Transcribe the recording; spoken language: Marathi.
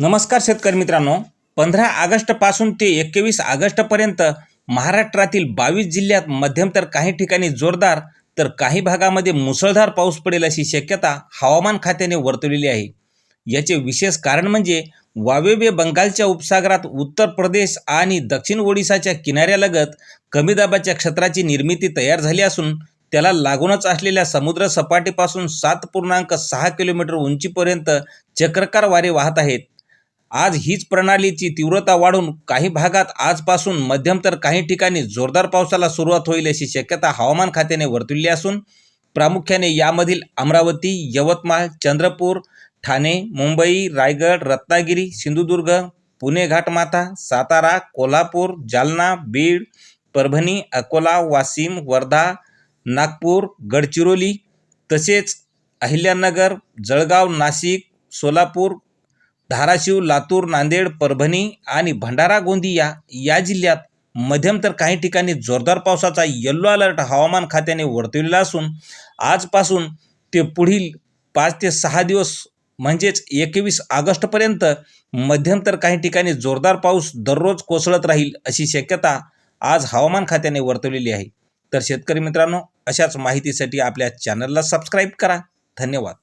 नमस्कार शेतकरी मित्रांनो. पंधरा ऑगस्टपासून ते एकवीस ऑगस्टपर्यंत महाराष्ट्रातील बावीस जिल्ह्यात मध्यम तर काही ठिकाणी जोरदार तर काही भागामध्ये मुसळधार पाऊस पडेल अशी शक्यता हवामान खात्याने वर्तवलेली आहे. याचे विशेष कारण म्हणजे वायव्य बंगालच्या उपसागरात उत्तर प्रदेश आणि दक्षिण ओडिसाच्या किनाऱ्यालगत कमी दाबाच्या क्षेत्राची निर्मिती तयार झाली असून त्याला लागूनच असलेल्या समुद्र सपाटीपासून सात पूर्णांक सहा किलोमीटर उंचीपर्यंत चक्रकार वारे वाहत आहेत. आज हीच प्रणालीची तीव्रता वाढून काही भागात आजपासून मध्यम तर काही ठिकाणी जोरदार पावसाला सुरुवात होईल अशी शक्यता हवामान खात्याने वर्तवली असून प्रामुख्याने यामधील अमरावती यवतमाळ चंद्रपूर ठाणे मुंबई रायगड रत्नागिरी सिंधुदुर्ग पुणे घाटमाथा सातारा कोल्हापूर जालना बीड परभणी अकोला वाशिम वर्धा नागपूर गडचिरोली तसेच अहिल्यानगर जळगाव नाशिक सोलापूर धाराशिव लातूर नांदेड परभणी आणि भंडारा गोंदिया या जिल्ह्यात मध्यम तर काही ठिकाणी जोरदार पावसाचा येल्लो अलर्ट हवामान खात्याने वर्तवलेला असून आजपासून ते पुढील पाच ते सहा दिवस म्हणजेच एकवीस ऑगस्टपर्यंत मध्यम तर काही ठिकाणी जोरदार पाऊस दररोज कोसळत राहील अशी शक्यता आज हवामान खात्याने वर्तवलेली आहे. तर शेतकरी मित्रांनो अशाच माहितीसाठी आपल्या चॅनलला सबस्क्राईब करा. धन्यवाद.